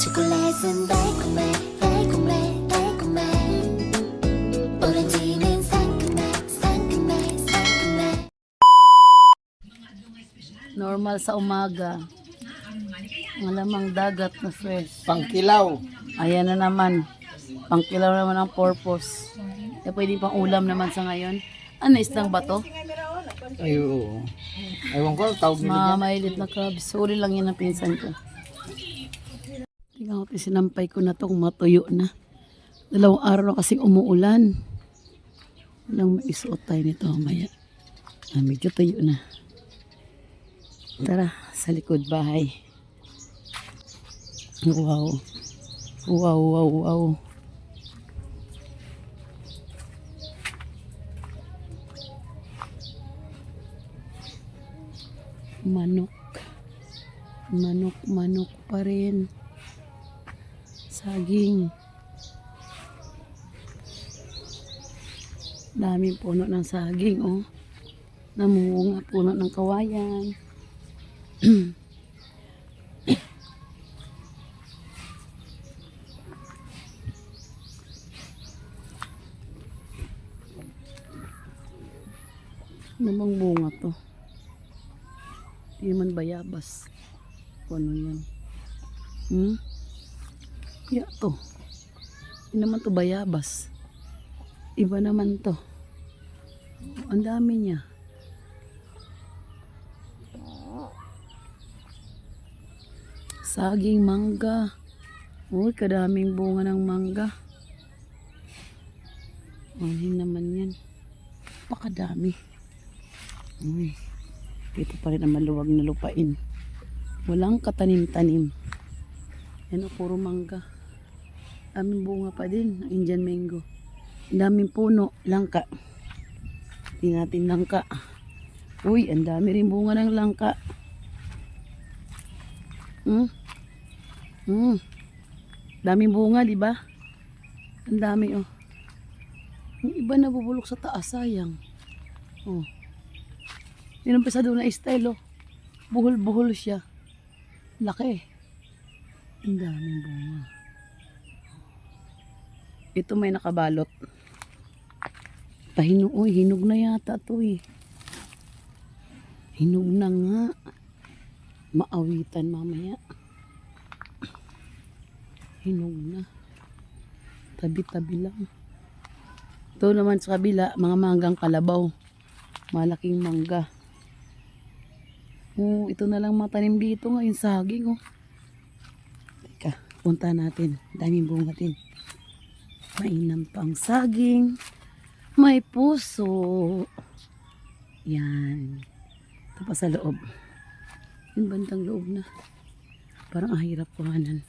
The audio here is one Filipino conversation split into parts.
초콜릿은 달콤해 달콤해 달콤해 오렌지는 상큼해 상큼해 상큼해 Normal sa umaga. Malamang dagat na fresh. Pangkilaw. Ayan na naman. Pangkilaw naman ang purpose. Eh, pwede pang ulam naman sa ngayon. Ano, islang ba to? Ay, oo. Ewan ko, tawag nila Mga dyan. mailit na crabs. Uli lang yan ang pinsan ko. Ko, sinampay ko na to kung matuyo na. Dalawang araw na kasi umuulan. Walang maisuot tayo nito mamaya. Ah, medyo tuyo na. Tara, sa likod bahay. Wow. Wow, wow, wow. Manok. Manok, manok pa rin. Saging. Daming puno ng saging, oh. Namunga puno ng kawayan. Namang bunga to. Hindi man bayabas. Kung ano yan. Hmm? Ya to. Hindi naman to bayabas. Iba naman to. Ang dami niya. Saging mangga. Uy, kadaming bunga ng mangga. Ano naman yan? Pakadami. Uy. Dito pa rin ang maluwag na lupain. Walang katanim-tanim. Yan o, puro mangga. Daming bunga pa din, Indian mango. Ang daming puno, langka. Hindi natin langka. Uy, ang dami rin bunga ng langka. Hmm? Hmm. Daming bunga, di ba? Ang dami, oh. Yung iba nabubulok sa taas, sayang. Oh. Ninumpisa doon na style, oh. Buhol-buhol siya. Laki. Ang daming bunga. Ito may nakabalot. Pahinog, uy, hinog na yata to eh. Hinog na nga. Maawitan mamaya. Hinog na. Tabi-tabi lang. Ito naman sa kabila, mga manggang kalabaw. Malaking mangga. Oh, ito na lang matanim dito ngayon saging oh. Teka, punta natin. Daming bunga din. Mainam pang saging. May puso. Yan. Ito pa sa loob. Yung bandang loob na. Parang ang hirap kuhanan.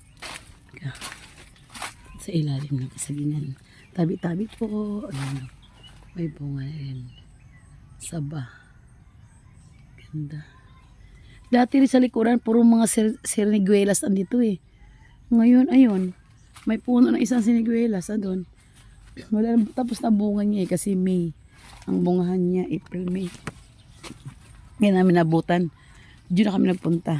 Sa ilalim ng kasagingan. Tabi-tabi po. Ayan. May bunga rin. Saba. Ganda. Dati rin sa likuran, puro mga sir sirniguelas andito eh. Ngayon, ayun, may puno ng isang siniguelas ah, doon. Wala tapos na bunga niya eh, kasi May. Ang bungahan niya, April, May. Ngayon namin nabutan. Diyan na kami nagpunta.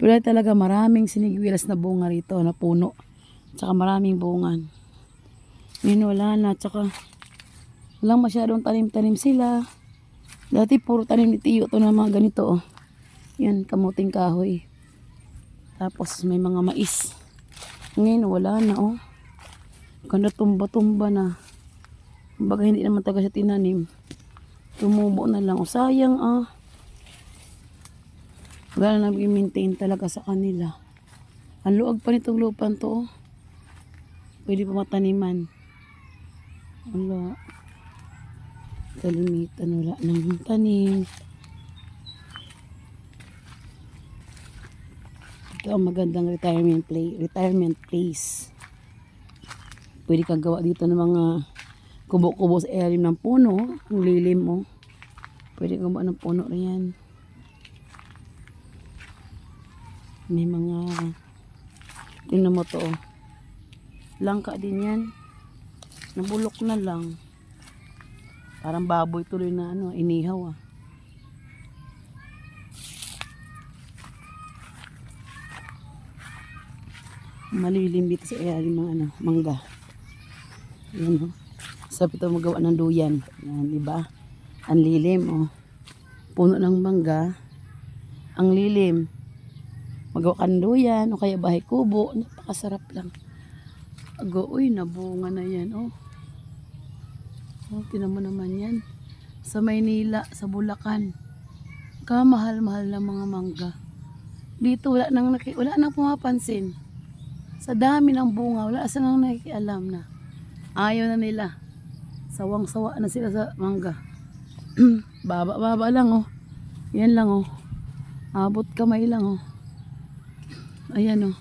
Pero talaga maraming siniguelas na bunga rito, na puno. Tsaka maraming bungan. Ngayon wala na, tsaka walang masyadong tanim-tanim sila. Dati puro tanim ni Tiyo to na mga ganito oh. Yan, kamuting kahoy. Tapos may mga mais. Ngayon wala na oh. Ganda tumba-tumba na. Kumbaga hindi naman taga siya tinanim. Tumubo na lang. O sayang ah. Wala na nag-maintain talaga sa kanila. Ang luag pa nitong lupan to oh. Pwede pa mataniman. Wala. Kalimitan wala nang tanim. Ito ang magandang retirement play, retirement place. Pwede kang gawa dito ng mga kubo-kubo sa ilalim ng puno, ang lilim mo. Pwede kang gawa ng puno riyan. May mga tingnan mo to. oh. Langka din yan. Nabulok na lang. Parang baboy tuloy na ano, inihaw ah. Malilim dito sa ilalim ng ano, mangga. Yan, oh. Sarap ito magawa ng duyan. Yan, di ba? Ang lilim, oh. Puno ng mangga. Ang lilim. Magawa ka ng duyan o kaya bahay kubo. Napakasarap lang. Ago, uy, nabunga na yan, oh. Oh, tinan mo naman yan. Sa Maynila, sa Bulacan. Kamahal-mahal ng mga mangga. Dito wala nang wala nang pumapansin. Sa dami ng bunga, wala sa nang nakikialam na. Ayaw na nila. Sawang-sawa na sila sa mangga. Baba-baba lang oh. Yan lang oh. Abot kamay lang oh. Ayan oh.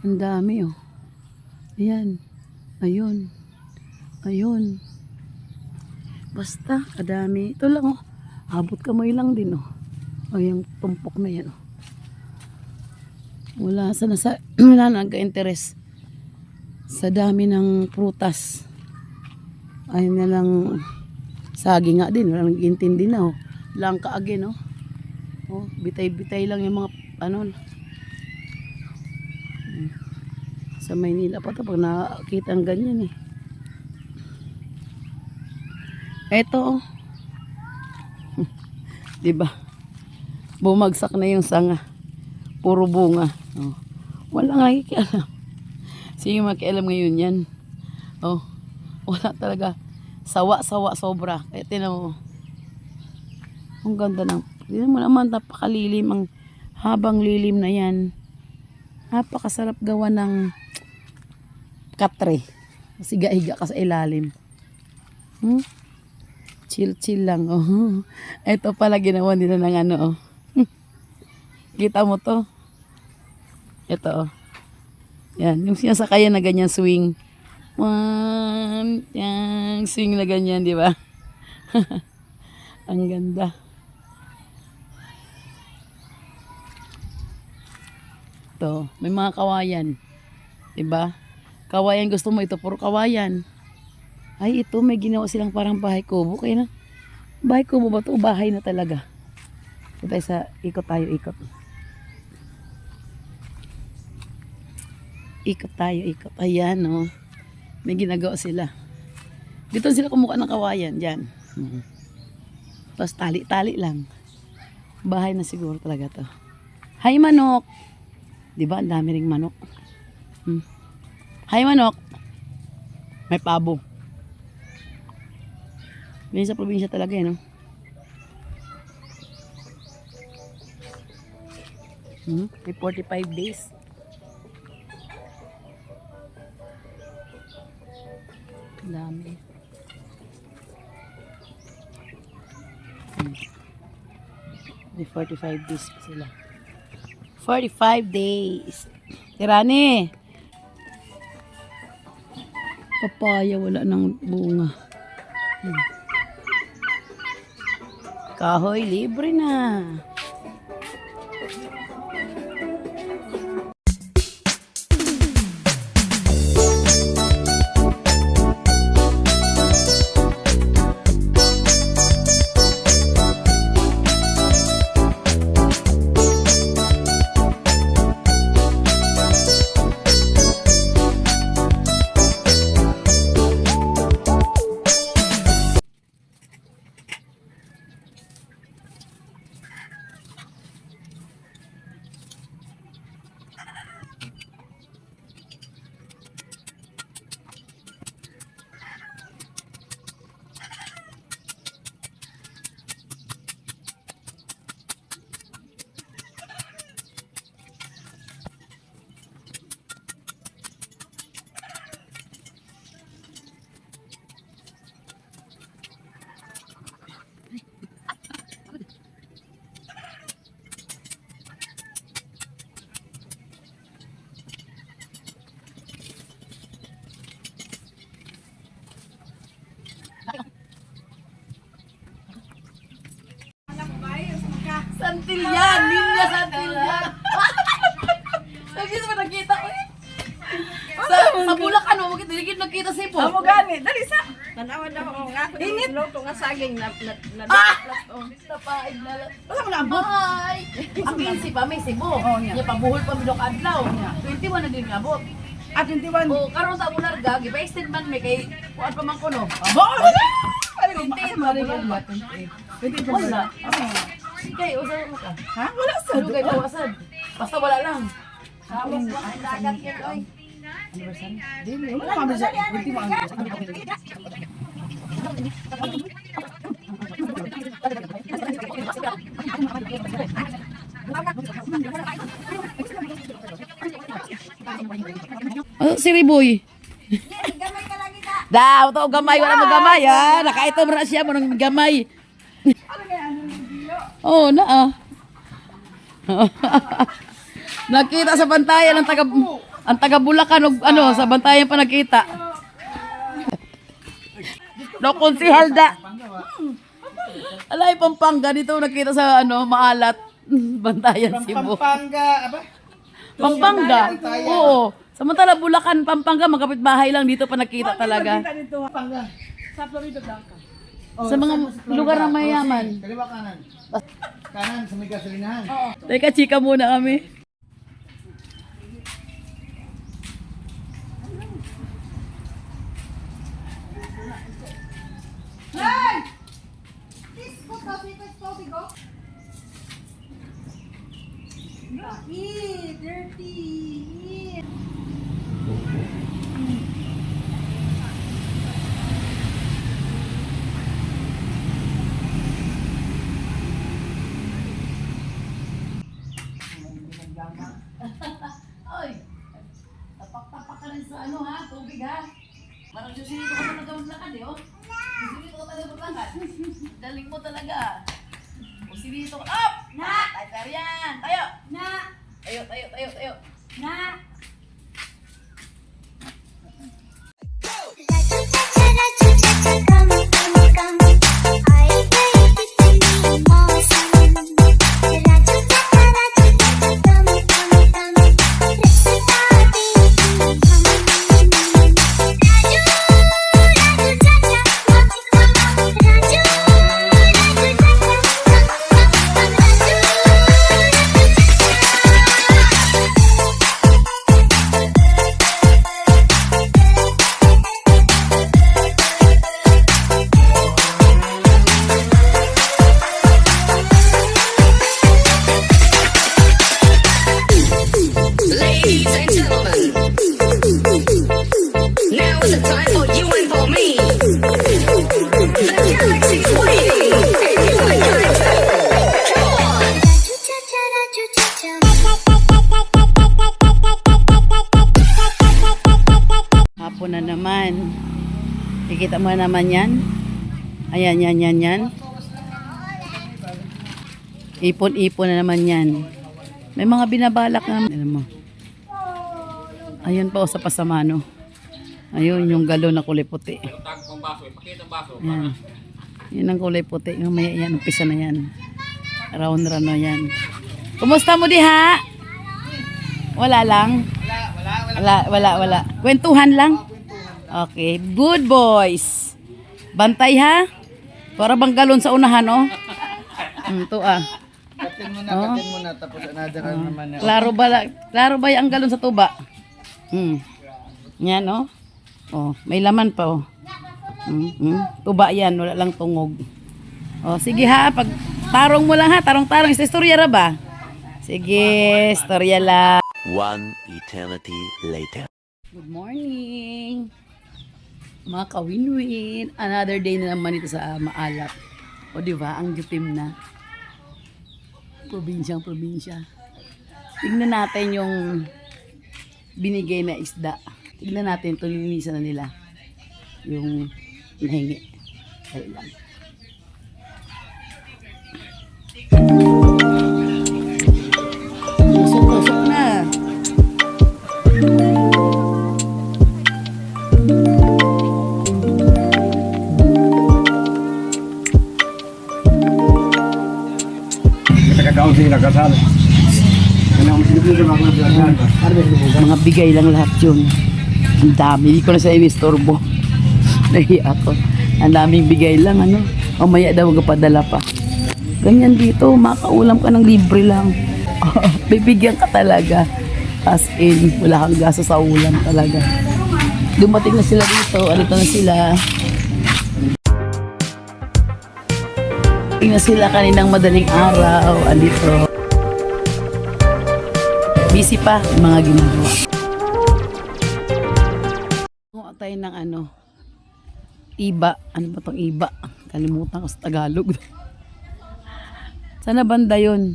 Ang dami oh. Ayan. Ayun. Ayun. Basta, kadami. Ito lang oh. Abot kamay lang din oh. O yung tumpok na yan oh. Wala sa nasa wala na nagka-interest sa dami ng prutas. Ay na lang sagi nga din, wala nag-intindi na oh. Langka again oh. Oh, bitay-bitay lang yung mga ano. Sa Maynila pa to pag nakakita ang ganyan eh. Eto oh. 'Di ba? Bumagsak na yung sanga. Puro bunga. Oh. Wala nga kikialam. Sige makialam ngayon yan. Oh. Wala talaga. Sawa-sawa sobra. Kaya tinan mo. Ang ganda ng. Tinan mo naman napakalilim ang habang lilim na yan. Napakasarap gawa ng katre. Siga-higa ka sa ilalim. Hmm? Chill-chill lang. Oh. Ito pala ginawa nila ng ano. Oh. Kita mo to? Ito oh. Yan. Yung sinasakayan na ganyan swing. One, yan, swing na ganyan, di ba? Ang ganda. Ito, may mga kawayan. Di ba? Kawayan gusto mo ito, puro kawayan. Ay, ito, may ginawa silang parang bahay kubo. Kaya na, bahay kubo ba ito? Bahay na talaga. Ito tayo sa, ikot tayo, ikot. Ikot tayo, ikot. Ayan, oh. May ginagawa sila. Dito sila kumuha ng kawayan, dyan. Mhm. Tapos tali-tali lang. Bahay na siguro talaga to. Hi, manok! Di ba, ang dami ring manok. Hmm. Hi, manok! May pabo. Ganyan sa probinsya talaga, eh, no? Hmm? May 45 days. Dami. May 45 days pa sila. 45 days. Tirani. Papaya wala ng bunga. Hmm. Kahoy libre na. Kita si Po? Amo gani, dali sa. Tanawa daw ako nga Init. Luto nga saging na na na Ah! oh. Napaig na lang. Wala mo nabot. Ay! Ang 15 pa may Cebu. Oh, niya. pabuhol pa midok adlaw. Niya. 21 na din nabot. At 21. O karon sa ular ga, gipa-extend man may kay kuan pa man kuno. Abo. Ano ko Tinte ba? rin ba? Wala. Kay usa mo ka. Ha? Wala sa. Ano kay bawasan? Basta wala lang. Tapos ba ang dagat yan oy. Dili, wala kami sa 21. Oh, si Riboy. Daw, to gamay wala mo gamay ha. Nakaitom ra siya mo nang gamay. Oh, na ah. nakita sa bantayan ang taga ang taga Bulacan og ano sa bantayan pa nakita. No konsihal da. Alay Pampanga dito nakita sa ano maalat bantayan Cebu. Pampanga, aba? Pampanga. Oo. Samantala Bulacan, Pampanga, magkapit bahay lang dito pa nakita talaga. Pampanga. Sa Florida ka. Sa mga lugar na mayaman. Kaliwa kanan. Kanan sa may gasolinahan. Teka, chika muna kami. Oy, naman. Kikita mo na naman yan. Ayan, yan, yan, yan. Ipon-ipon na naman yan. May mga binabalak na naman. Alam mo. Ayan pa o sa pasamano. Ayun, yung galon na kulay puti. Ayan. Yan ang kulay puti. May yan, umpisa na yan. Round run na yan. Kumusta mo diha? Wala lang? Wala, wala, wala. Kwentuhan lang? Okay. Good boys. Bantay ha? Para bang galon sa unahan, oh. Hmm, to ah. Katin mo na, katin mo na. Tapos another round naman na. Klaro ba, la- klaro ba yung galon sa tuba? Hmm. Yan, oh. Oh, may laman pa, oh. Hmm, hmm. Tuba yan, wala lang tungog. Oh, sige ha, pag tarong mo lang ha, tarong-tarong. Sa istorya ra ba? Sige, istorya lang. One eternity later. Good morning! Mga kawin-win. Another day na naman ito sa uh, Maalap. O di ba ang gitim na. Probinsyang probinsya. Tignan natin yung binigay na isda. Tignan natin, tulinisan na nila. Yung nahingi. Ayun lang. Mga bigay lang lahat yun. Ang dami. Hindi ko na sa inistorbo. Nahiya ako. Ang daming bigay lang, ano. Mamaya daw magpadala pa. Ganyan dito, makaulam ka ng libre lang. Bibigyan ka talaga. As in, wala kang gasto sa ulam talaga. Dumating na sila dito, alito na sila. Dumating na sila kaninang madaling araw, andito. Busy pa, yung mga ginagawa. Kumuha tayo ng ano, iba. Ano ba tong iba? Kalimutan ko sa Tagalog. Saan na banda yun?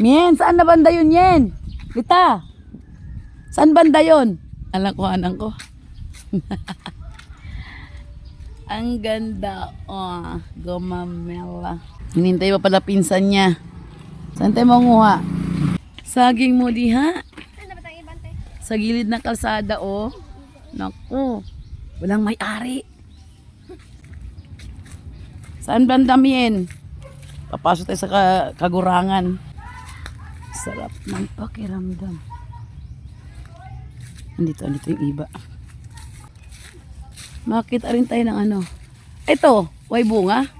Mien, saan na banda yun, Yen? Lita, saan banda yun? Alam ko, anang ko. Ang ganda. Oh, gumamela. Hinintay pa pala pinsan niya. Saan tayo manguha? Saging mo di ha? Sa gilid ng kalsada, oh. Naku, walang may-ari. Saan banda Mien? Papasok tayo sa ka- kagurangan. Sarap ng pakiramdam. Andito, andito yung iba. Makita rin tayo ng ano. Ito, way bunga.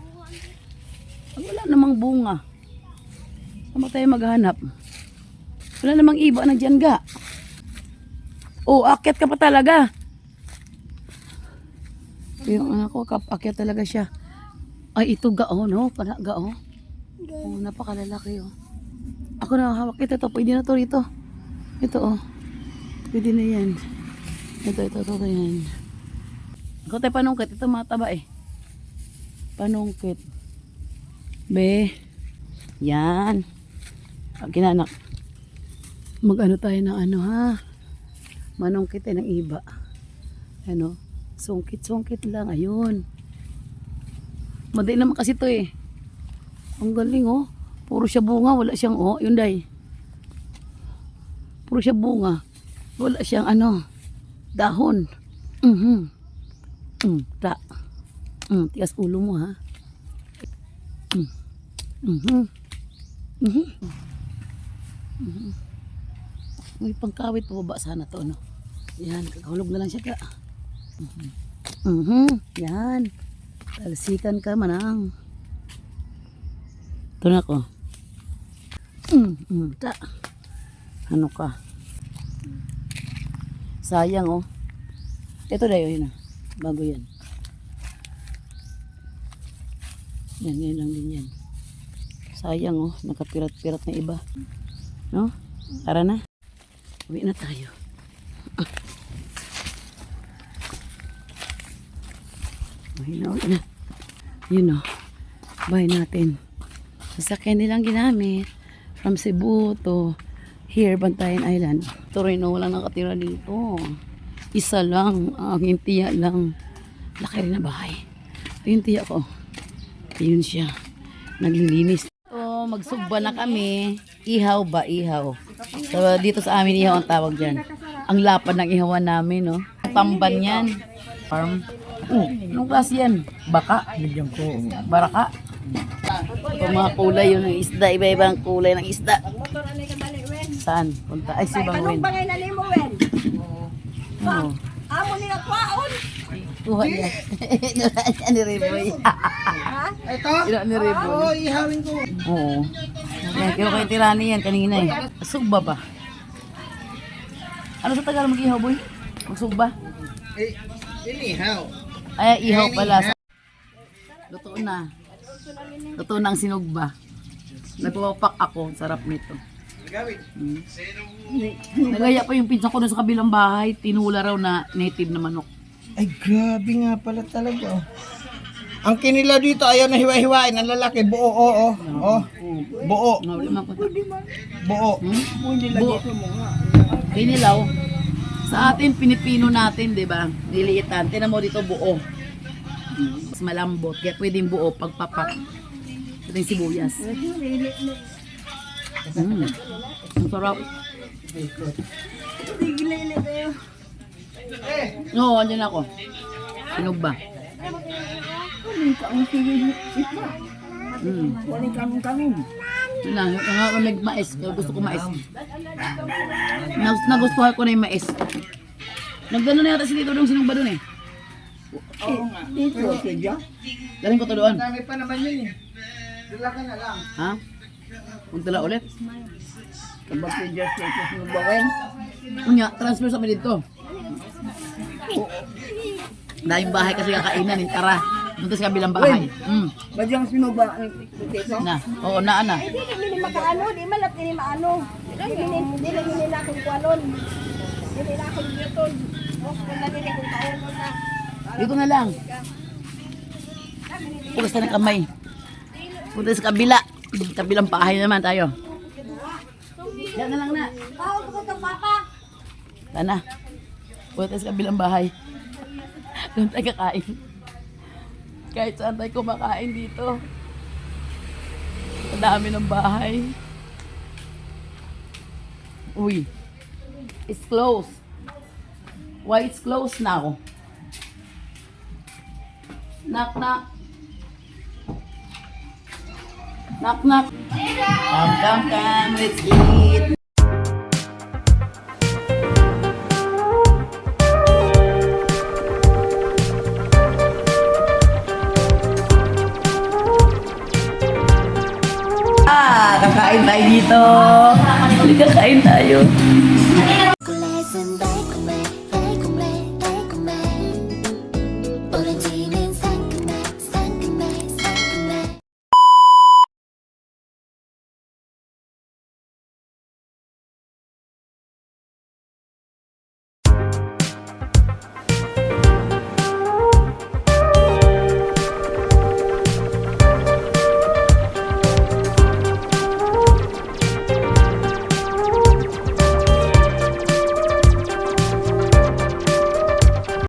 Wala namang bunga. Saan ba tayo maghanap? Wala namang iba na dyan ga. Oh, akyat ka pa talaga. Yung anak ko, akyat talaga siya. Ay, ito ga, oh, no? Kana ga, oh. Oh, napakalalaki, oh. Ako na hawak ito, ito. Pwede na to rito. Ito, oh. Pwede na yan. Ito, ito, ito, ito yan. Ako tayo panungkit. Ito mataba eh. Panungkit. Be. Yan. Pag kinanak. Mag-ano tayo ng ano ha. Manungkit tayo ng iba. Ano. Sungkit-sungkit lang. Ayun. Madali naman kasi to eh. Ang galing oh. Puro siya bunga. Wala siyang oh. Yun day. Puro siya bunga. Wala siyang ano. Dahon. Mhm. Mm, ta. Mm, tigas ulo mo ha. Mm. Mhm. Mhm. Mhm. May pangkawit pababa sana to, no? Yan, kakahulog na lang siya ka. Mhm. Mhm. Yan. Talsikan ka manang. Ito na ko. Mm, mm, ta. Ano ka? Sayang oh. Ito na yun ah. Bago yan. Yan, yan lang din yan. Sayang oh, nakapirat-pirat na iba. No? Tara na. Uwi na tayo. Uwi na, uwi na. Yun oh. Bahay natin. Sasakyan nilang ginamit. From Cebu to here, Bantayan Island. Ito rin oh, walang nakatira dito. Isa lang, ang aking tiya lang. Laki rin na bahay. Ayun tiya ko. Ayun siya. Naglilinis. So, magsugba na kami. Ihaw ba? Ihaw. So, dito sa amin ihaw ang tawag dyan. Ang lapad ng ihawan namin, no? Tamban yan. Farm. Oh, anong klase yan? Baka? Baraka? Ito mga kulay yun ng isda. Iba-ibang kulay ng isda. Saan? Punta. Ay, si Bang Oo. Amo nila kwaon. Kuha niya. Inura niya ni Reboy. Ito? Inura ni Reboy. Oo, ihawin ko. Oo. Yan, kaya kay Tirani yan kanina eh. Sugba ba? Ano sa Tagalog mag-ihaw, boy? Magsugba? Eh, inihaw. Ay, ihaw pala. Sa... Luto na. Luto na ang sinugba. Nagpapapak ako. Sarap nito. Hmm. Nagaya pa yung pinsan ko doon sa kabilang bahay. Tinula raw na native na manok. Ay, grabe nga pala talaga. Oh. Ang kinila dito, ayaw na hiwa-hiwain. Ang lalaki, buo, oo. Oh, buo, Nga, wala man ko. buo. Buo. Kinilaw. Sa atin, pinipino natin, di ba? Niliitan. Tinan mo dito buo. Mas malambot. Kaya pwedeng buo pagpapak. Ito yung sibuyas. Mm. Ang sarap. Oo, oh, andyan ako. Sinog ba? Mm. Yun na, yung nga may mais. Gusto ko mais. Nas, nagustuhan ko na yung mais. Nagdano na yata si Tito Dong sinong ba dun eh? Oo nga. Dito. Sige. Galing ko to doon. Dami pa naman yun eh. Dala ka na lang. Ha? Punta lang ulit. Kabag ko dyan sa ito sinubawin. Unya, transfer sa amin dito. Daming bahay kasi kakainan, eh. tara. Punta sa kabilang bahay. Mm. Ba't yung sinuba ang dito? Na, oo na, ana. Hindi hindi makaano, di malat ini maano. Hindi hindi lang ini na kung kuanon. Hindi na akong yuton. O kung na nila kung kaon mo na. Dito na lang. Pugas na ng kamay. Punta sa kabila. Kabilang bahay naman tayo. Yan na lang na. Papa. Tana. Punta sa kabilang bahay. Doon tayo kakain. Kahit saan tayo kumakain dito. Ang dami ng bahay. Uy. It's closed. Why it's closed now? Knock knock. Knock knock. Come come come, let's eat. Ah, kakain tayo dito. Kakain tayo.